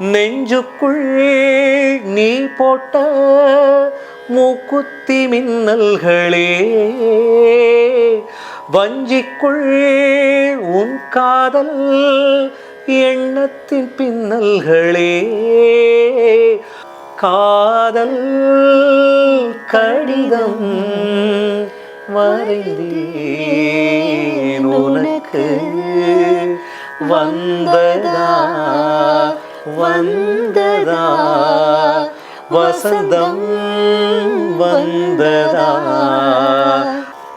நெஞ்சுக்குள் நீ போட்ட மூக்குத்தி மின்னல்களே வஞ்சிக்குள் உன் காதல் எண்ணத்தின் பின்னல்களே. காதல் கடிதம் வரைந்தேன் உனக்கு வந்ததா வந்ததா? வசந்தம் வந்ததா?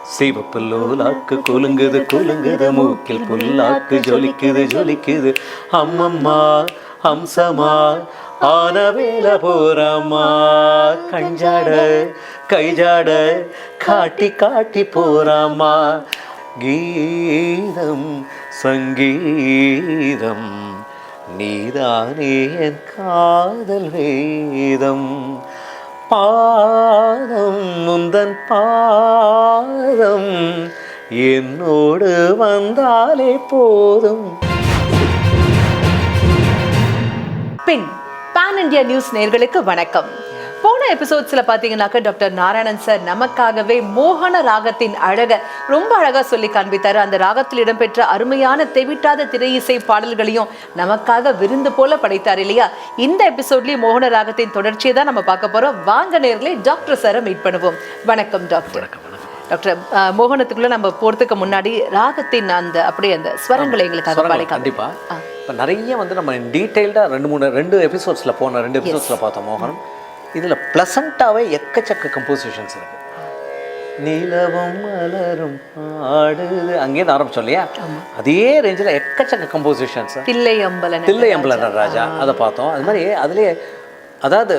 சிவப்பு லோலாக்கு குலுங்குது குலுங்குது மூக்கில் புல்லாக்கு ஜொலிக்குது ஜொலிக்குது. அம்மம்மா அம்சமா? ஆனவேல போறம்மா கஞ்சாட கைஜாட காட்டி காட்டி போறம்மா கீதம் சங்கீதம். நீதானே என் காதல் வேதம். பாதம் முந்தன் பாதம். என்னோடு வந்தாலே போதும். பின் பான் இண்டியா நியூஸ் நேர்களுக்கு வணக்கம். போன எபிசோட்ஸ்ல பாத்தீங்கன்னாக்க டாக்டர் நாராயணன் சார் நமக்காகவே மோகன ராகத்தின் அழக ரொம்ப அழகா சொல்லி காண்பித்தாரு. அந்த ராகத்தில் இடம்பெற்ற அருமையான தெவிட்டாத திரை இசை பாடல்களையும் நமக்காக விருந்து போல படைத்தார் இல்லையா? இந்த எபிசோட்லயும் மோகன ராகத்தின் தொடர்ச்சியை தான் நம்ம பார்க்க போறோம். வாங்க நேர்களே டாக்டர் சாரை மீட் பண்ணுவோம். வணக்கம் டாக்டர். டாக்டர் மோகனத்துக்குள்ள நம்ம போறதுக்கு முன்னாடி ராகத்தின் அந்த அப்படியே அந்த ஸ்வரங்களை எங்களுக்காக சொரங்கள் பாடி காமிங்க. கண்டிப்பா. இப்போ நிறைய வந்து நம்ம டீட்டெயில்டாக ரெண்டு மூணு ரெண்டு எபிசோட்ஸில் போன ரெண்டு எபிசோட்ஸில் பார்த்தோம் மோகனம். இதில் ப்ளசண்ட்டாகவே எக்கச்சக்க கம்போசிஷன்ஸ் இருக்கு. நிலவும் மலரும் ஆடுது அங்கேருந்து ஆரம்பிச்சோம் இல்லையா? அதே ரேஞ்சில் எக்கச்சக்க கம்போசிஷன்ஸ் தில்லை அம்பலன் தில்லை அம்பல ராஜா. அதை பார்த்தோம். அது மாதிரி அதுலேயே அதாவது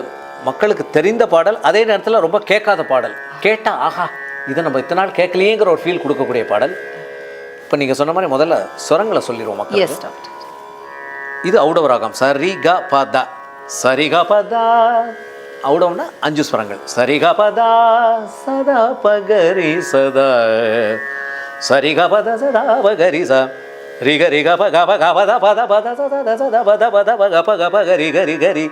மக்களுக்கு தெரிந்த பாடல் அதே நேரத்தில் ரொம்ப கேட்காத பாடல். கேட்டால் ஆஹா இதை நம்ம இத்தனை நாள் கேட்கலையேங்கிற ஒரு ஃபீல் கொடுக்கக்கூடிய பாடல். இப்போ நீங்கள் சொன்ன மாதிரி முதல்ல சுரங்களை சொல்லிடுவோம் மக்கள் இது ஔடவ ராகம். சரி க ப த சரி க ப த அஞ்சு ஸ்வரங்கள். சரி க சதா பகரி சதா. சரி சதா பகரி ச. ரிக ரிக ரி பக பத க பத சத சத பத பத த பக பக ச த க ரி க ரி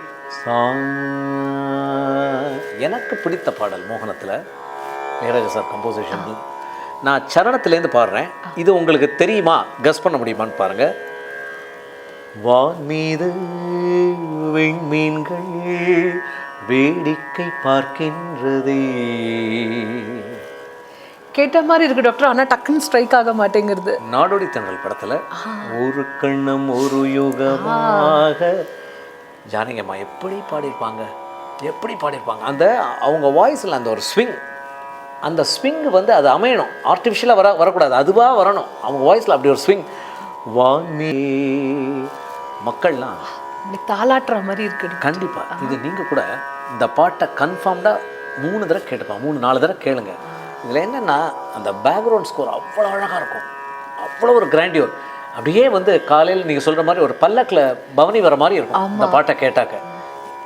எனக்கு பிடித்த பாடல் மோகனத்தில் இளையராஜா சார் கம்போசிஷன் நான் சரணத்திலேருந்து பாடுறேன். இது உங்களுக்கு தெரியுமா? கஸ் பண்ண முடியுமான்னு பாருங்கள் வான் மீது விண்மீன்கள் வேடிக்கை பார்க்கின்றதே. கேட்ட மாதிரி இருக்கு டாக்டர் ஆனா டக்குன்னு ஸ்ட்ரைக் ஆக மாட்டேங்கிறது. நாடோடி தென்றல் படத்துல ஒரு கண்ணம் ஒரு யுகமாக. ஜானகியம்மா எப்படி பாடியிருப்பாங்க? எப்படி பாடியிருப்பாங்க? அந்த அவங்க வாய்ஸில் அந்த ஒரு ஸ்விங் அந்த ஸ்விங் வந்து அது அமையணும். ஆர்டிஃபிஷியலாக வர வரக்கூடாது. அதுவாக வரணும். அவங்க வாய்ஸில் அப்படி ஒரு ஸ்விங் வான்மீ மக்கள்லாம் தாளாட்டுற மாதிரி இருக்கு கண்டிப்பா. இது நீங்க கூட இந்த பாட்டை கன்ஃபார்ம்டாக மூணு தடவை கேட்டுப்பாங்க மூணு நாலு தடவை கேளுங்க. இதில் என்னன்னா அந்த பேக்ரவுண்ட் ஸ்கோர் அவ்வளோ அழகாக இருக்கும். அவ்வளோ ஒரு கிராண்டியூர் அப்படியே வந்து காலையில் நீங்கள் சொல்கிற மாதிரி ஒரு பல்லக்கில் பவனி வர மாதிரி இருக்கும் இந்த பாட்டை கேட்டாக்க.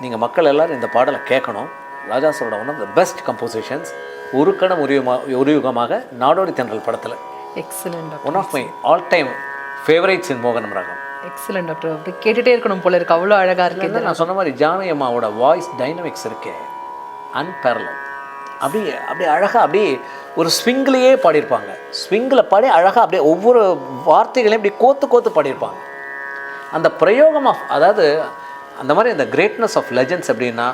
நீங்கள் மக்கள் எல்லாரும் இந்த பாடலை கேட்கணும். ராஜா சாரோட one of the best compositions ஒரு கணம் ஒரு யுகமா- ஒரு யுகமாக நாடோடி தென்றல் படத்தில். Excellent one of my all time favourites in மோகனம் ராகம் எக்ஸலண்ட் டாக்டர் அப்படி கேட்டுட்டே இருக்கணும் போல இருக்கு. அவ்வளோ அழகா இருக்கு இல்லைன்னா நான் சொன்ன மாதிரி ஜானகி அம்மாவோட வாய்ஸ் டைனமிக்ஸ் இருக்கே. அன்பேரலல் அப்படியே அப்படியே அழகாக அப்படியே ஒரு ஸ்விங்லேயே பாடியிருப்பாங்க. ஸ்விங்கில் பாடி அழகாக அப்படியே ஒவ்வொரு வார்த்தைகளையும் இப்படி கோத்து கோத்து பாடியிருப்பாங்க. அந்த பிரயோகம் ஆஃப் அதாவது அந்த மாதிரி அந்த கிரேட்னஸ் ஆஃப் லெஜண்ட்ஸ் எப்படின்னா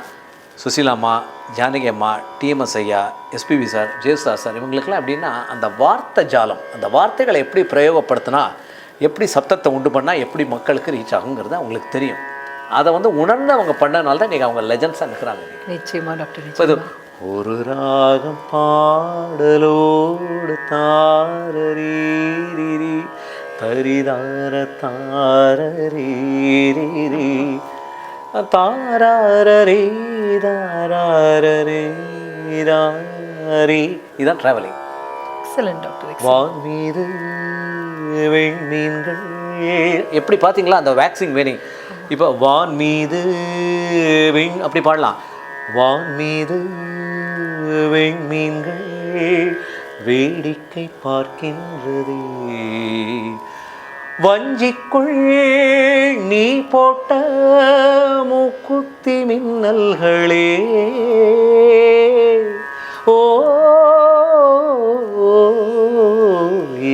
சுசீலாம்மா ஜானகி அம்மா டிஎம்எஸ் ஐயா எஸ்பிபி சார் ஜெயசுதாஸ் சார் இவங்களுக்கெல்லாம் எப்படின்னா அந்த வார்த்தை ஜாலம் அந்த வார்த்தைகளை எப்படி பிரயோகப்படுத்தினா எப்படி சப்தத்தை உண்டு பண்ணால் எப்படி மக்களுக்கு ரீச் ஆகுங்கிறது அவங்களுக்கு தெரியும். அதை வந்து உணர்ந்து அவங்க பண்ணனால தான் இன்றைக்கி அவங்க லெஜண்ட்ஸாக நிற்கிறாங்க நிச்சயமா டாக்டர் இது ஒரு ராகம் பாடலோடு தாரரீரி தரிதார தாரரீரி தாராரரே தாராரரே ராரி இதான் ட்ராவலிங் எக்ஸலன்ட் டாக்டர் வான் மீது விண்மீன்கள் எப்படி பார்த்தீங்களா? அந்த வேக்சிங் வேணி. இப்போ வான் மீது விண் அப்படி பாடலாம். வான் மீது விண்மீன்கள் வேடிக்கை பார்க்கின்றது. வஞ்சிக்குள் நீ போட்ட மூக்குத்தி மின்னல்களே. ஓ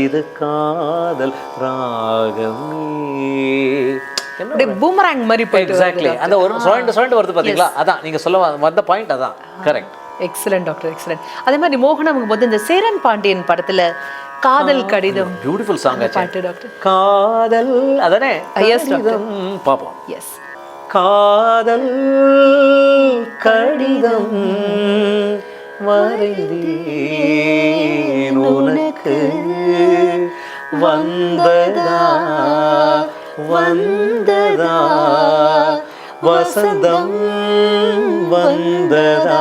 இது காதல் ராகமே. பூமராங் மாதிரி போயிட்டு எக்ஸாக்ட்லி அந்த ஒரு சுழண்டு சுழண்டு வருது பாத்தீங்களா? அதான் நீங்க சொல்ல வந்த பாயிண்ட் அதான். கரெக்ட் எக்ஸலன்ட் டாக்டர் எக்ஸலன்ட் அதே மாதிரி மோகனம் போது இந்த சேரன் பாண்டியன் படத்துல காதல் கடிதம். பியூட்டிஃபுல் சாங் ஆச்சு. பாட்டு டாக்டர் காதல் அதானே. கடிதம். பாப்போம். எஸ் காதல் கடிதம். வரைந்தேன் உனக்கு. வந்ததா? வந்ததா? வசந்தம் வந்ததா?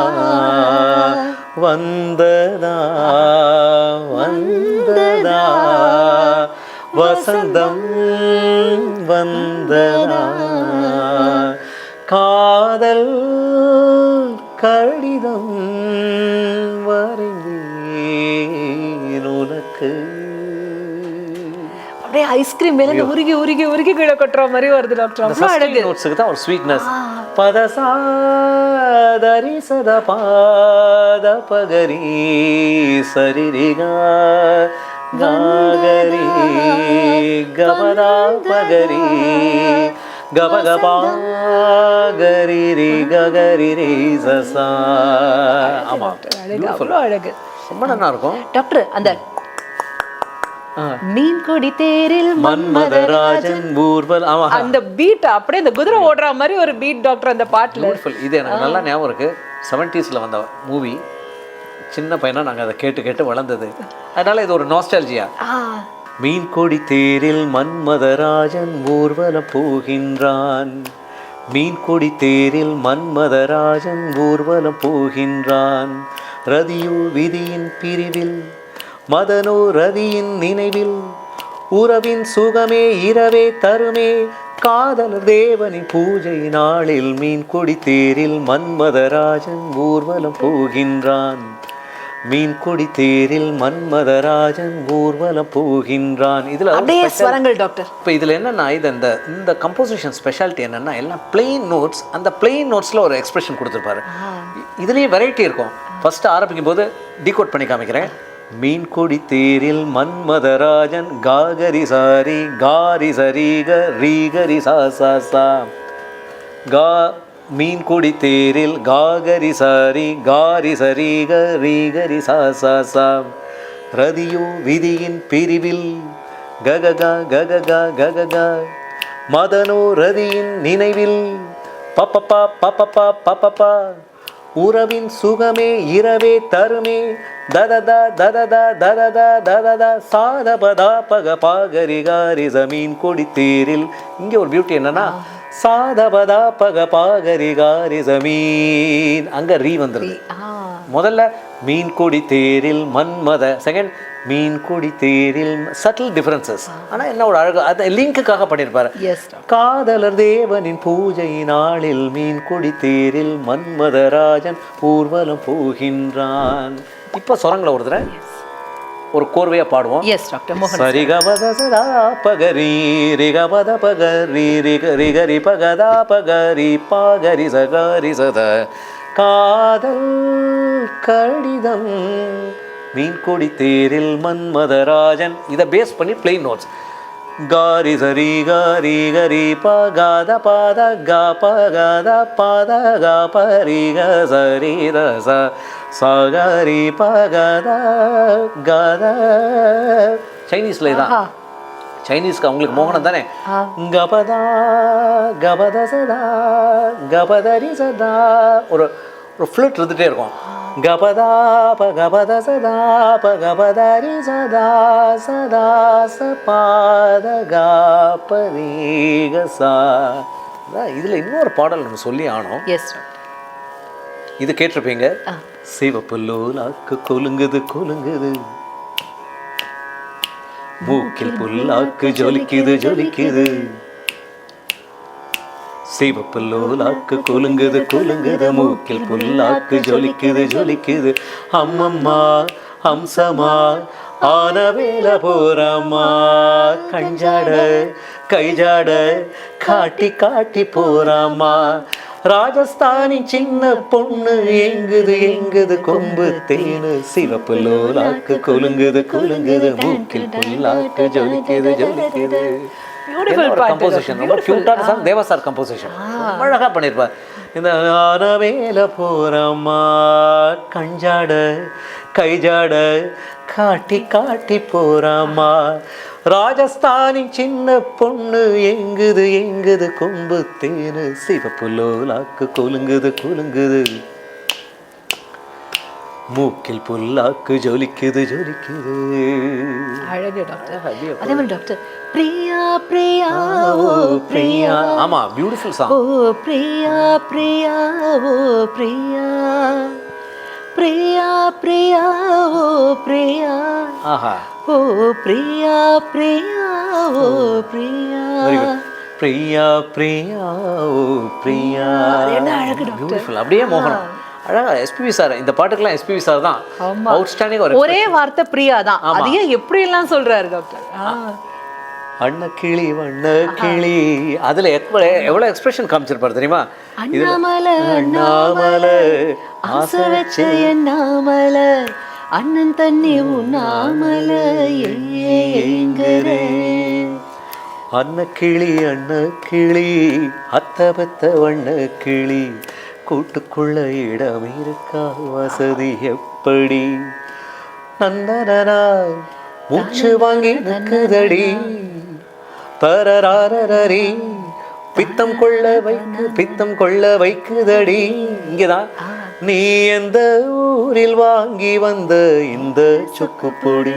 வந்ததா? வந்ததா? வசந்தம் வந்ததா? காதல் கழி ஐஸ்கிரீம் மேல உருகி உருகி உருகி கீழே கொட்டுற மாதிரி வருது டாக்டர் அவ்வளோ அழகு. நோட்ஸுக்கு தான் ஒரு ஸ்வீட்னஸ் பதசாதரி சத பாத பகரி சரிரிகா காகரி கபதா பகரி கபகபா கரி ரி ககரி சசா ஆமா. அழகு அவ்வளோ அழகு. ரொம்ப நல்லா இருக்கும். டாக்டர் அந்த மீன் கொடி தேரில் மன்மதராஜன். ஊர்வல் அந்த பீட் அப்படியே இந்த குதிரை ஓடுற மாதிரி ஒரு பீட் டாக்டர் அந்த பாட்டுல. இது எனக்கு நல்லா ஞாபகம் இருக்கு. செவன்ட்டீஸில் வந்த மூவி சின்ன பையனா நாங்கள் அதை கேட்டு கேட்டு வளர்ந்தது. அதனால இது ஒரு நாஸ்டாலஜியா மீன் கொடி தேரில் மன்மதராஜன் ஊர்வலம் போகின்றான். மீன் கொடி தேரில் மன்மதராஜன் ஊர்வலம் போகின்றான். ரதியோ விதியின் பிரிவில் மதனோ ரதியின் நினைவில் உறவின் சுகமே இரவே தருமே. காதலர் தேவனின் பூஜை நாளில் மீன் கொடி தேரில் மன்மதராஜன் ஊர்வலம் போகின்றான். மீன் கொடி தேரில் மன்மதராஜன் ஊர்வலம் போகின்றான். இதுல அப்படியே ஸ்வரங்கள் டாக்டர் இப்போ இதில் என்னன்னா இது இந்த இந்த கம்போசிஷன் ஸ்பெஷாலிட்டி என்னன்னா எல்லாம் பிளெயின் நோட்ஸ் அந்த பிளெயின் நோட்ஸில் ஒரு எக்ஸ்பிரஷன் கொடுத்துருப்பாரு. இதுலேயும் வெரைட்டி இருக்கும். ஃபர்ஸ்ட் ஆரம்பிக்கும் போது டீகோட் பண்ணி காமிக்கிறேன். மீன்கொடி தேரில் மன்மதராஜன் காகரி சாரி காரி சரீக ரீகரி சா சா சா. கா மீன்கொடி தேரில் காகரி சாரி காரி சரீக ரீகரி சா சா சா. ரதியோ விதியின் பிரிவில் கககா கககா கககா மதனோ ரதியின் நினைவில் பப்பப்பா பப்பப்பா பப்பப்பா உறவின் சுகமே இரவே தருமே. தததா தததா தததா தததா சாதபதா பக பாகரிகாரி ஜமீன் கொடித்தீரில். இங்கே ஒரு பியூட்டி என்னன்னா சாதபதா பக பாகரிகாரி ஜமீன் அங்கே ரீ வந்துருது. முதல்ல மீன் கொடி தேரில் மன்மத செகண்ட் மீன் கொடி தேரில் சட்டில் டிஃபரன்சஸ் ஆனா என்ன ஒரு அழகு அது லிங்க்குக்காக பண்ணியிருப்பாரு காதலர் தேவனின் பூஜை நாளில் மீன் கொடி தேரில் மன்மதராஜன் ஊர்வலம் போகின்றான். இப்போ சொரங்களை ஒரு தடவை ஒரு கோர்வையா பாடுவோம். எஸ் டாக்டர் மோகன் சரிகபத சதா பகரி ரிகபத பகரி ரிக ரிகரி பகதா பகரி பாகரி சகரி சத. காதல் கடிதம். மீன்கொடி தேரில் மன்மதராஜன். இதை பேஸ் பண்ணி பிளெயின் நோட்ஸ் காரி சரி காரி கரி பகாத பாத கா பகாத பாத கா பரி க சரி த ச சகரி பகத கத சைனீஸ்ல இதான். சைனீஸ்க்கு அவங்களுக்கு மோகனம் தானே. கபதா கபத சதா கபதரி சதா. ஒரு ஒரு ஃப்ளூட் இருந்துகிட்டே இருக்கும். கபதா ப கபத சதா ப கபதரி சதா சதா ச பாத கா பரீக சா. அதான் இதில் இன்னொரு பாடல் நம்ம சொல்லி ஆனோம். எஸ் இது கேட்டிருப்பீங்க? சிவப்பு லோலாக்கு கொலுங்குது கொலுங்குது மூக்கில் புல்லாக்கு ஜொலிக்குது ஜொலிக்குது. சிவப்பு லோலாக்கு கொலுங்குது கொலுங்குது. மூக்கில் புல்லாக்கு ஜொலிக்குது ஜொலிக்குது. அம்மம்மா அம்சமா ஆன வேல போறம்மா கஞ்சாட கைஜாட காட்டி காட்டி போறம்மா ராஜஸ்தானி சின்ன பொண்ணு எங்குது எங்குது கொம்பு தேனு. சிவப்பு லோலாக்கு குலுங்குது குலுங்குது. மூக்கில் புல்லாக்கு ஜொலிக்குது ஜொலிக்குது. கம்போசிஷன் ரொம்ப. கியூட்டான சாங் தேவா சார் கம்போசிஷன் ரொம்ப அழகா பண்ணியிருப்பார் இந்த ஆனவேல போறம்மா. கஞ்சாட கைஜாட. காட்டி காட்டி போறாமா ராஜஸ்தானி சின்ன பொண்ணு எங்குது எங்குது? கொம்பு தேனு சிவப்பு லோலாக்கு குலுங்குது குலுங்குது. மூக்கில் புல்லாக்கு ஜொலிக்குது ஜொலிக்குது. அழகு டாக்டர். அதே மாதிரி டாக்டர் பிரியா பிரியா ஓ பிரியா. ஆமா பியூட்டிஃபுல் சாங் ஓ பிரியா பிரியா ஓ பிரியா. பிரியா பிரியா ஓ பிரியா. ஆஹா. ஓ பிரியா பிரியா ஓ பிரியா. பிரியா பிரியா ஓ பிரியா. பியூட்டிஃபுல் அப்படியே மோகனம். அழகா எஸ்பிபி சார் இந்த பாட்டுக்கெல்லாம் எஸ்பிபி சார் தான். அவுட்ஸ்டாண்டிங் ஒரு ஒரே வார்த்தை பிரியா தான். அதையே எப்படி எல்லாம் சொல்றாரு டாக்டர். அண்ண கிளி வண்ண கிளி. அதுல எவ்வளவு எவ்வளவு எக்ஸ்பிரஷன் காமிச்சிருப்பாரு தெரியுமா? அண்ணாமலை அண்ணாமலை. ஆசை வச்ச என்னாமல அண்ணன் தண்ணி உண்ணாமல ஏங்குறே. அன்ன கிளி அண்ண கிளி அத்த பெத்த வண்ண கிளி. கூட்டுக்குள்ள இடம் இருக்கா? வசதி எப்படி? நந்தனனா மூச்சு வாங்கி நிற்குதடி. பரராரரி பித்தம் கொள்ள வைக்கு பித்தம் கொள்ள வைக்குதடி. இங்கதான். நீ எந்த ஊரில் வாங்கி வந்த இந்த சுக்கு பொடி?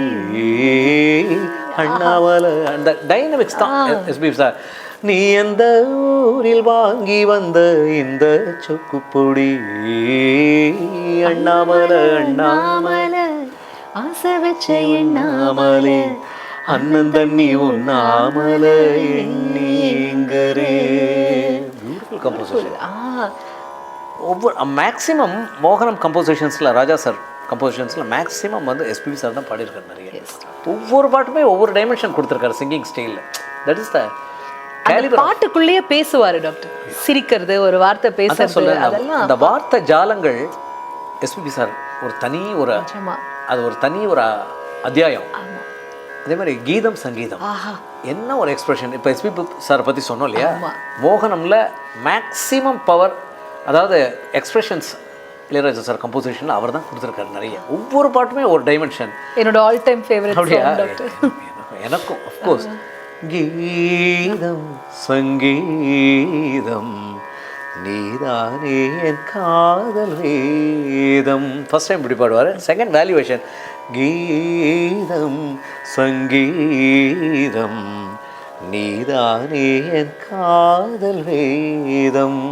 அண்ணாமலை அந்த டைனமிக்ஸ் தான் எஸ்பி சார். நீ எந்த ஊரில் வாங்கி வந்த இந்த சொக்கு பொடி? அண்ணாமலை அண்ணா அண்ணாமல. ஆசை வச்ச அண்ணாமலே அண்ணன் தண்ணி உண்ணாமல பியூட்டிஃபுல் கம்போசிஷன் ஆ. ஒவ்வொரு மேக்ஸிமம் மோகனம் கம்போசிஷன்ஸில் ராஜா சார் கம்போசிஷன்ஸில் மேக்ஸிமம் வந்து எஸ்பிபி சார் தான் பாடியிருக்காரு நிறைய. ஒவ்வொரு பாட்டுமே ஒவ்வொரு டைமென்ஷன் கொடுத்துருக்காரு சிங்கிங் ஸ்டைலில் தட் இஸ் த பாட்டுக்குள்ளேயே பேசுவாரு டாக்டர் சிரிக்கிறது ஒரு வார்த்தை பேசுறது அதெல்லாம் அந்த வார்த்தை ஜாலங்கள் எஸ்பிபி சார் ஒரு தனி ஒரு அது ஒரு தனி ஒரு அத்தியாயம். அதே மாதிரி கீதம் சங்கீதம். என்ன ஒரு எக்ஸ்பிரஷன் இப்போ எஸ்பி சாரை பற்றி சொன்னோம் இல்லையா. மோகனம்ல மேக்ஸிமம் பவர் அதாவது எக்ஸ்பிரஷன்ஸ் இளையராஜா சார் கம்போசிஷனில் அவர் தான் கொடுத்துருக்காரு நிறைய. ஒவ்வொரு பாட்டுமே ஒரு டைமென்ஷன் என்னோட ஆல் டைம் ஃபேவரட் எனக்கும் அஃப்கோர்ஸ் கீதம் சங்கீதம் நீதானே என் காதல் வேதம். ஃபர்ஸ்ட் டைம் இப்படி பாடுவார். செகண்ட் வேல்யூவேஷன் கீதம் சங்கீதம் நீதானே என் காதல் வேதம்.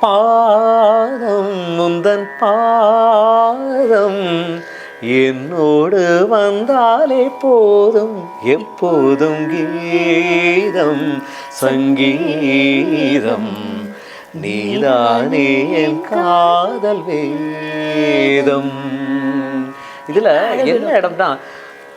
பாதம் முந்தன் பாதம். என்னோடு வந்தாலே போதும் எப்போதும் கீதம் சங்கீதம். நீதானே என் காதல் வேதம். இதுல என்ன இடம்னா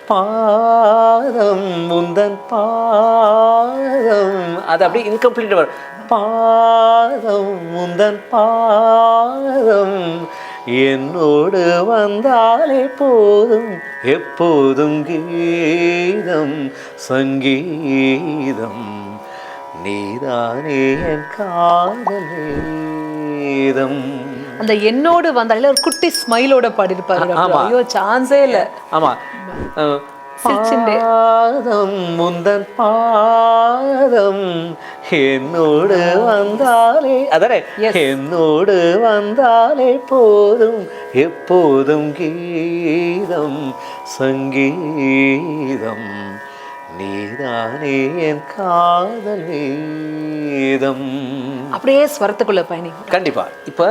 பாதம் முந்தன் பாதம். அது அப்படியே இன்கம்ப்ளீட் வரும். பாதம் முந்தன் பாதம். என்னோடு வந்தாலே போதும் எப்போதும் கீதம் சங்கீதம். நீதானே என் காதல் வேதம் அந்த என்னோடு வந்தாலே ஒரு குட்டி ஸ்மைலோட ஆமா. ஐயோ சான்ஸே இல்ல. ஆமா. பாதம் முந்தன் பாதம். என்னோடு வந்தாலே அதானே என்னோடு வந்தாலே போதும் எப்போதும் கீதம் சங்கீதம் நீதானே என் காதல் வேதம் அப்படியே ஸ்வரத்துக்குள்ள பயணி கண்டிப்பா இப்போ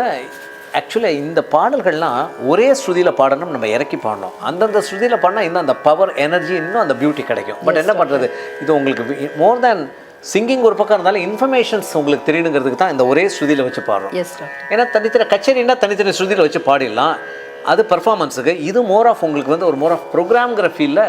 ஆக்சுவலாக இந்த பாடல்கள்லாம் ஒரே ஸ்ருதியில் பாடணும் நம்ம இறக்கி பாடணும் அந்தந்த ஸ்ருதியில் பாடினா இன்னும் அந்த பவர் எனர்ஜி இன்னும் அந்த பியூட்டி கிடைக்கும் பட் என்ன பண்ணுறது இது உங்களுக்கு மோர் தேன் சிங்கிங் ஒரு பக்கம் இருந்தாலும் இன்ஃபர்மேஷன்ஸ் உங்களுக்கு தெரியணுங்கிறதுக்கு தான் இந்த ஒரே ஸ்ருதியில் வச்சு பாடுறோம். ஏன்னா தனித்தனி கச்சேரின்னா தனித்தனி ஸ்ருதியில் வச்சு பாடிடலாம். அது பெர்ஃபார்மன்ஸுக்கு இது மோர் ஆஃப் உங்களுக்கு வந்து ஒரு மோர் ஆஃப் ப்ரோக்ராம்ங்கிற ஃபீல்டில்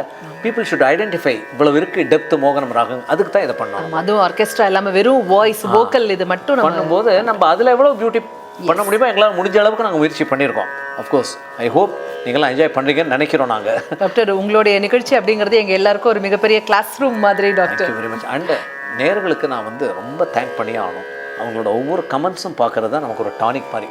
பீப்புள் ஷுட் ஐடென்டிஃபை இவ்வளவு இருக்கு டெப்த் மோகனம் ராகம். அதுக்கு தான் இதை பண்ணோம் அதுவும் ஆர்கெஸ்ட்ரா இல்லாம வெறும் வாய்ஸ் வோக்கல் இது மட்டும் பண்ணும்போது நம்ம அதில் எவ்வளோ பியூட்டி பண்ண முடியுமோ எங்களால் முடிஞ்ச அளவுக்கு நாங்கள் முயற்சி பண்ணியிருக்கோம். அஃப்கோர்ஸ் ஐ ஹோப் நீங்களாம் என்ஜாய் பண்ணுறீங்கன்னு நினைக்கிறோம் நாங்கள் டாக்டர் உங்களுடைய நிகழ்ச்சி அப்படிங்கிறது எங்க எல்லாருக்கும் ஒரு மிகப்பெரிய கிளாஸ் ரூம் மாதிரி டாக்டர் வெரி மச் அண்ட் நேர்களுக்கு நான் வந்து ரொம்ப தேங்க் பண்ணியே ஆகணும். அவங்களோட ஒவ்வொரு கமெண்ட்ஸும் பார்க்குறது தான் நமக்கு ஒரு டானிக் மாதிரி.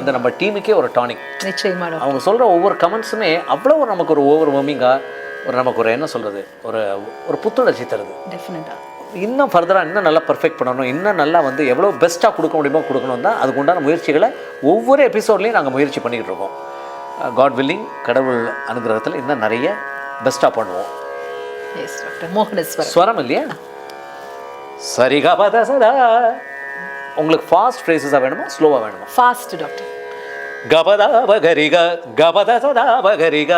அந்த நம்ம டீமுக்கே ஒரு டானிக் நிச்சயமா டாக்டர். அவங்க சொல்கிற ஒவ்வொரு கமெண்ட்ஸுமே அவ்வளோ ஒரு நமக்கு ஒரு ஓவர் வர்மிங்காக ஒரு நமக்கு ஒரு என்ன சொல்கிறது ஒரு ஒரு புத்துணர்ச்சி தருது. டெஃபினட்டா இன்னும் ஃபர்தராக இன்னும் நல்லா பர்ஃபெக்ட் பண்ணணும் இன்னும் நல்லா வந்து எவ்வளோ பெஸ்ட்டாக கொடுக்க முடியுமோ கொடுக்கணும் தான் அதுக்கு உண்டான முயற்சிகளை ஒவ்வொரு எபிசோட்லேயும் நாங்கள் முயற்சி பண்ணிக்கிட்டு இருக்கோம். காட் வில்லிங் கடவுள் அனுகிரகத்தில் இன்னும் நிறைய பெஸ்ட்டாக பண்ணுவோம். Yes doctor. மோகனேஸ்வரன் ஸ்வரம் இல்லையா? சரிகா பார்த்தா சதா உங்களுக்கு ஃபாஸ்ட் ஃப்ரேசஸாக வேணுமா ஸ்லோவாக வேணுமா ஃபாஸ்ட் டாக்டர் கபதா பகரிக கபத சதா பகரிக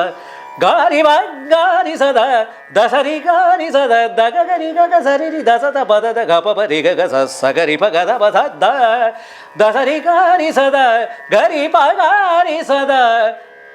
గారి గారి సద దసరి గారి సద దగరి గగ సరి దసత పదద గపరి గగ సగరి పగద పద దసరి గారి సద గరి పగారి సద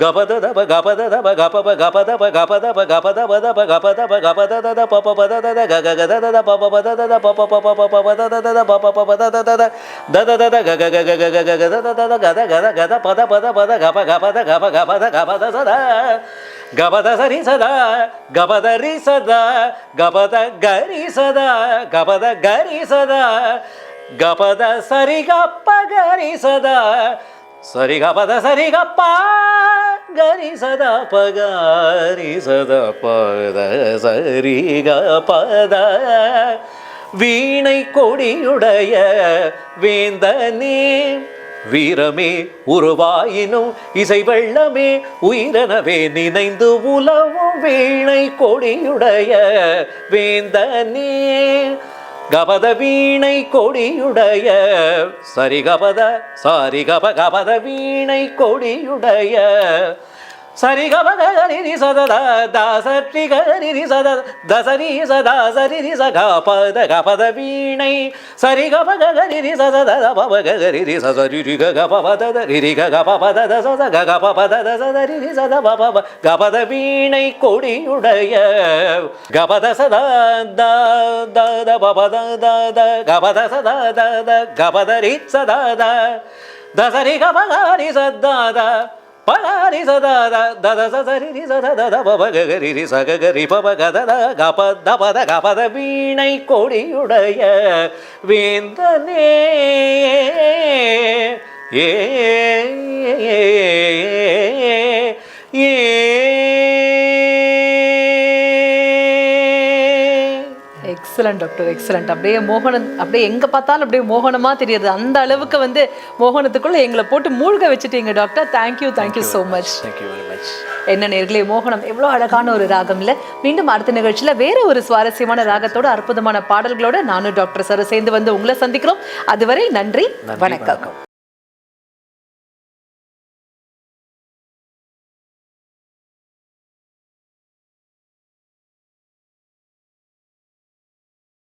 கபதப கபதப கபப கபதப கபதப கபதபதப கபதப கபததத பபபததத கககததத பபபததத பபபபபபததத பபபபததத தததத கககககககததத கத கத கத பத பத பத கப கபத கப கபத கபததத கபத சரி சதா கபத ரி சதா கபத கரி சதா கபத கரி சதா கபத சரி கப்ப கரி சதா சரிக பத சரிகப்பா கரி சதா பகாரி சத பத சரிக பத வீணை கொடியுடைய வேந்த நீ வீரமே உருவாயினும் இசை வெள்ளமே உயிரனவே நினைந்து உலவும் வீணை கொடியுடைய வேந்த நீ கபத வீணை கொடியுடைய சரிகபத சாரிகப கபத வீணை கொடியுடைய सरी ग गरी नि सद दासरी गरी नि सद दसरी सदा सरी नि स ग प ग प द सरी ग प गरी नि सद द नि स रि ग ग प प द द रि ग ग प प द ग ग प प द द स द रि रि ग प द कोडी उडय ग प द स द द द द ब द द ग प द द द ग प रि स द दसरी ग प रि स द द பலாரி சதா தத சதரி சத தத பபகரி சகரி பபகத கபத பத கபத வீணை கொடியுடைய வேந்தனே. ஏ ஏ எக்ஸலண்ட் டாக்டர் எக்ஸலண்ட் அப்படியே மோகனன் அப்படியே எங்க பார்த்தாலும் அப்படியே மோகனமா தெரியுது. அந்த அளவுக்கு வந்து மோகனத்துக்குள்ள எங்களை போட்டு மூழ்க வச்சுட்டீங்க doctor thank you thank you so much thank you very much என்ன நேர்களே மோகனம் எவ்வளோ அழகான ஒரு ராகம் இல்ல? மீண்டும் அடுத்த நிகழ்ச்சியில வேற ஒரு சுவாரஸ்யமான ராகத்தோட அற்புதமான பாடல்களோட நானும் டாக்டர் சார் சேர்ந்து வந்து உங்களை சந்திக்கிறோம். அதுவரை நன்றி வணக்கம்.